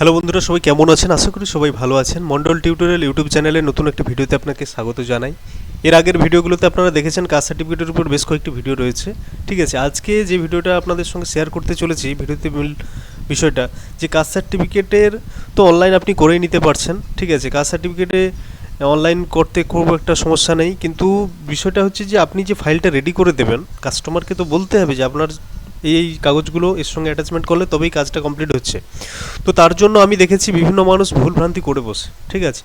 Hello বন্ধুরা, সবাই কেমন আছেন? আশা করি সবাই ভালো আছেন। মন্ডল টিউটোরিয়াল ইউটিউব চ্যানেলে নতুন একটা ভিডিওতে আপনাকে স্বাগত জানাই। এর আগের ভিডিওগুলোতে আপনারা দেখেছেন, কাস্ট সার্টিফিকেটের উপর বেশ কয়েকটি ভিডিও রয়েছে। ঠিক আছে, আজকে যে ভিডিওটা আপনাদের সঙ্গে শেয়ার করতে চলেছি, ভিডিওতে মূল বিষয়টা যে কাস্ট সার্টিফিকেটের তো অনলাইন আপনি করেই নিতে পারছেন। ঠিক আছে, কাস্ট সার্টিফিকেটে অনলাইন করতে খুব একটা সমস্যা নেই। কিন্তু বিষয়টা হচ্ছে যে, আপনি যে ফাইলটা রেডি করে দেবেন কাস্টমারকে তো বলতে হবে যে, আপনার এই কাগজগুলো এর সঙ্গে অ্যাটাচমেন্ট করলে তবেই কাজটা কমপ্লিট হচ্ছে। তো তার জন্য আমি দেখেছি বিভিন্ন মানুষ ভুলভ্রান্তি করে বসে, ঠিক আছে?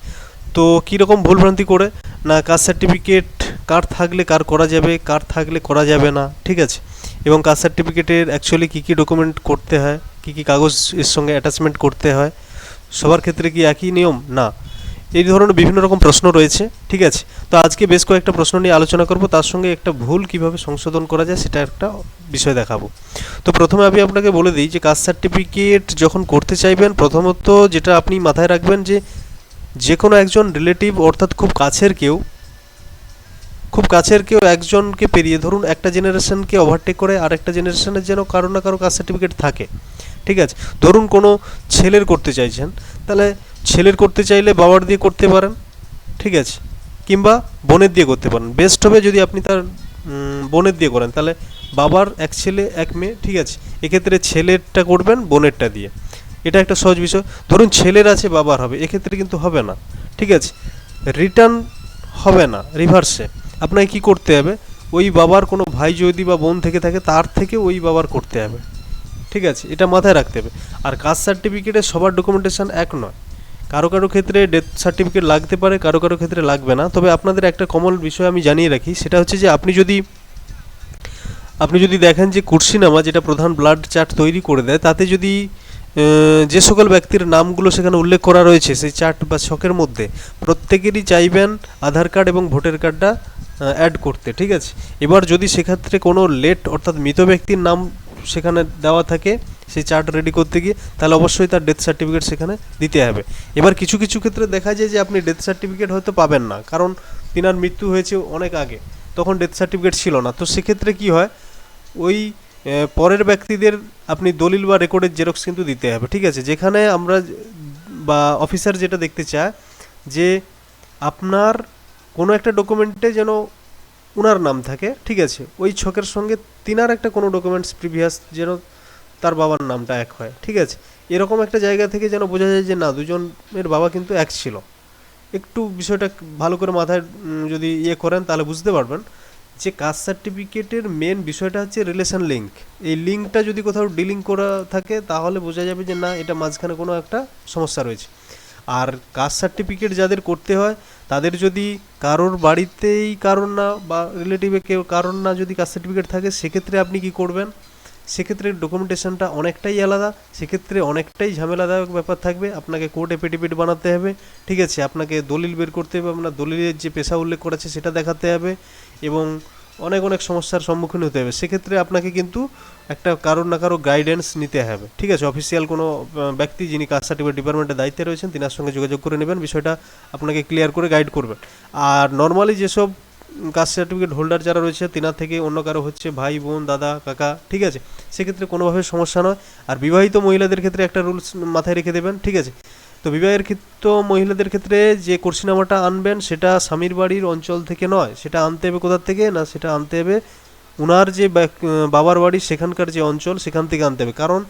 তো কীরকম ভুলভ্রান্তি করে? না কাস্ট সার্টিফিকেট কার থাকলে কার করা যাবে, কার থাকলে করা যাবে না, ঠিক আছে? এবং কাস্ট সার্টিফিকেটের অ্যাকচুয়ালি কী কী ডকুমেন্ট করতে হয়, কী কী কাগজ এর সঙ্গে অ্যাটাচমেন্ট করতে হয়, সবার ক্ষেত্রে কি একই নিয়ম? না। এই ধরনের বিভিন্ন রকম প্রশ্ন রয়েছে, ঠিক আছে? তো আজকে বেশ কয়েকটা প্রশ্ন নিয়ে আলোচনা করব, তার সঙ্গে একটা ভুল কীভাবে সংশোধন করা যায় সেটা একটা বিষয় দেখাবো। তো প্রথমে আমি আপনাকে বলে দিই যে কাস্ট সার্টিফিকেট যখন করতে চাইবেন, প্রথমত যেটা আপনি মাথায় রাখবেন যে যে কোনো একজন রিলেটিভ, অর্থাৎ খুব কাছের কেউ, খুব কাছের কেউ একজনকে পেরিয়ে ধরুন একটা জেনারেশনকে ওভারটেক করে আরেকটা জেনারেশনের যেন কারও না কারও কাস্ট সার্টিফিকেট থাকে, ঠিক আছে? ধরুন কোনো ছেলের করতে চাইছেন, তাহলে ছেলের করতে চাইলে বাবার দিয়ে করতে পারেন, ঠিক আছে, কিংবা বোনের দিয়ে করতে পারেন। বেস্ট হবে যদি আপনি তার বোনের দিয়ে করেন। তাহলে বাবার এক ছেলে, এক মেয়ে, ঠিক আছে, এক্ষেত্রে ছেলেরটা করবেন, বোনেরটা দিয়ে। এটা একটা সহজ বিষয়। ধরুন ছেলের আছে, বাবার হবে, এক্ষেত্রে কিন্তু হবে না, ঠিক আছে। রিটার্ন হবে না রিভার্সে আপনাকে কি করতে হবে? ওই বাবার কোনো ভাই যদি বা বোন থেকে থাকে, তার থেকে ওই বাবার করতে হবে, ঠিক আছে, এটা মাথায় রাখতে হবে। আর কাস্ট সার্টিফিকেটে সবার ডকুমেন্টেশন এক নয়। কারও কারও ক্ষেত্রে ডেথ সার্টিফিকেট লাগতে পারে, কারও কারও ক্ষেত্রে লাগবে না। তবে আপনাদের একটা কমন বিষয় আমি জানিয়ে রাখি, সেটা হচ্ছে যে আপনি যদি আপনি যদি দেখেন যে কুর্সিনামা যেটা প্রধান ব্লাড চার্ট তৈরি করে দেয়, তাতে যদি যে সকল ব্যক্তির নামগুলো সেখানে উল্লেখ করা রয়েছে, সেই চার্ট বা ছকের মধ্যে, প্রত্যেকেরই চাইবেন আধার কার্ড এবং ভোটার কার্ডটা অ্যাড করতে, ঠিক আছে? এবার যদি সেক্ষেত্রে কোনো লেট অর্থাৎ মৃত ব্যক্তির নাম সেখানে দেওয়া থাকে সেই চার্ট রেডি করতে গিয়ে তাহলে অবশ্যই তার ডেথ সার্টিফিকেট সেখানে দিতে হবে। এবার কিছু কিছু ক্ষেত্রে দেখা যায় যে আপনি ডেথ সার্টিফিকেট হয়তো পাবেন না, কারণ তিনার মৃত্যু হয়েছে অনেক আগে, তখন ডেথ সার্টিফিকেট ছিল না। তো সেক্ষেত্রে কি হয়? ওই পরের ব্যক্তিদের আপনি দলিল বা রেকর্ডের জেরক্স কিন্তু দিতে হবে, ঠিক আছে? যেখানে আমরা বা অফিসার যেটা দেখতে চায় যে আপনার কোনো একটা ডকুমেন্টে যেন ওনার নাম থাকে, ঠিক আছে? ওই ছকের সঙ্গে তিনার একটা কোনো ডকুমেন্টস প্রিভিয়াস যেন তার বাবার নামটা এক হয়, ঠিক আছে? এরকম একটা জায়গা থেকে যেন বোঝা যায় যে না, দুজনের বাবা কিন্তু এক ছিল। একটু বিষয়টা ভালো করে মাথায় যদি ইয়ে করেন তাহলে বুঝতে পারবেন যে কাস্ট সার্টিফিকেটের মেন বিষয়টা হচ্ছে রিলেশন লিঙ্ক এই লিঙ্কটা যদি কোথাও ডিলিং করা থাকে, তাহলে বোঝা যাবে যে না, এটা মাঝখানে কোনো একটা সমস্যা রয়েছে। আর কাস্ট সার্টিফিকেট যাদের করতে হয়, তাদের যদি কারোর বাড়িতেই কারোর না বা রিলেটিভে কেউ, কারোর না যদি কাস্ট সার্টিফিকেট থাকে, সেক্ষেত্রে আপনি কি করবেন? সেক্ষেত্রে ডকুমেন্টেশনটা অনেকটাই আলাদা, সেক্ষেত্রে অনেকটাই ঝামেলাদায়ক ব্যাপার থাকবে। আপনাকে কোর্ট এফিডেভিট বানাতে হবে, ঠিক আছে? আপনাকে দলিল বের করতে হবে, আপনার দলিলের যে পেশা উল্লেখ করেছে সেটা দেখাতে হবে এবং অনেক অনেক সমস্যার সম্মুখীন হতে হবে। সেক্ষেত্রে আপনাকে কিন্তু একটা কারোর না কারও গাইডেন্স নিতে হবে, ঠিক আছে? অফিসিয়াল কোনো ব্যক্তি যিনি কাস্ট সার্টিফিকেট ডিপার্টমেন্টের দায়িত্বে রয়েছেন, তিনার সঙ্গে যোগাযোগ করে নেবেন। বিষয়টা আপনাকে ক্লিয়ার করে গাইড করবেন। আর নর্মালি যেসব কাস্ট সার্টিফিকেট হোল্ডার যারা রয়েছে, তিনার থেকে অন্য কারও হচ্ছে ভাই, বোন, দাদা, কাকা, ঠিক আছে? সেক্ষেত্রে কোনোভাবে সমস্যা নয়। আর বিবাহিত মহিলাদের ক্ষেত্রে একটা রুলস মাথায় রেখে দেবেন, ঠিক আছে? তো বিবাহের ক্ষেত্রে মহিলাদের ক্ষেত্রে যে কর্সিনামাটা আনবেন, সেটা স্বামীর বাড়ির অঞ্চল থেকে নয়। সেটা আনতে হবে কোথার থেকে? না, সেটা আনতে হবে উনার যে বাবার বাড়ি, সেখানকার যে অঞ্চল, সেখান থেকে আনতে হবে। কারণ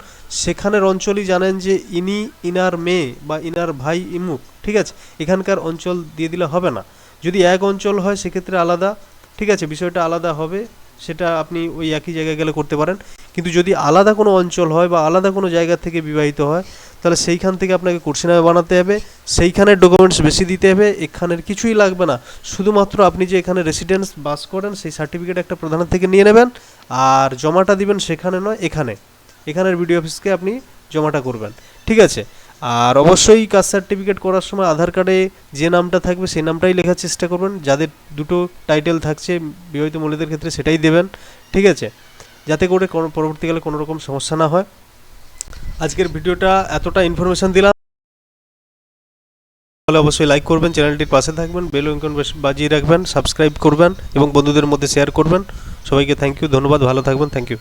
সেখানের অঞ্চলই জানেন যে ইনি, ইনার মেয়ে বা ইনার ভাই, ইমুক, ঠিক আছে? এখানকার অঞ্চল দিয়ে দিলে হবে না। যদি এক অঞ্চল হয়, সেক্ষেত্রে আলাদা। ঠিক আছে, বিষয়টা আলাদা হবে, সেটা আপনি ওই একই জায়গায় গেলে করতে পারেন। কিন্তু যদি আলাদা কোনো অঞ্চল হয় বা আলাদা কোনো জায়গা থেকে বিবাহিত হয়, তাহলে সেইখান থেকে আপনাকে কুর্সিনামা বানাতে হবে। সেইখানের ডকুমেন্টস বেশি দিতে হবে, এখানের কিছুই লাগবে না। শুধুমাত্র আপনি যে এখানে রেসিডেন্স বাস করেন, সেই সার্টিফিকেট একটা প্রধানের থেকে নিয়ে নেবেন, আর জমাটা দিবেন সেখানে নয়, এখানে। এখানের বিডিও অফিসকে আপনি জমাটা করবেন। ঠিক আছে আর অবশ্যই কাস্ট সার্টিফিকেট করার সময় আধার কার্ডে যে নামটা থাকবে সেই নামটাই লেখার চেষ্টা করবেন। যাদের দুটো টাইটেল থাকছে, বিবাহিত মহিলাদের ক্ষেত্রে সেটাই দেবেন, ঠিক আছে? যাতে করে পরবর্তীকালে কোনো রকম সমস্যা না হয়। আজকের ভিডিওটা এতটা ইনফরমেশন দিলাম। তাহলে অবশ্যই লাইক করবেন, চ্যানেলটির পাশে থাকবেন বেল আইকন বাজিয়ে রাখবেন সাবস্ক্রাইব করবেন এবং বন্ধুদের মধ্যে শেয়ার করবেন। সবাইকে থ্যাংক ইউ ধন্যবাদ, ভালো থাকবেন থ্যাংক ইউ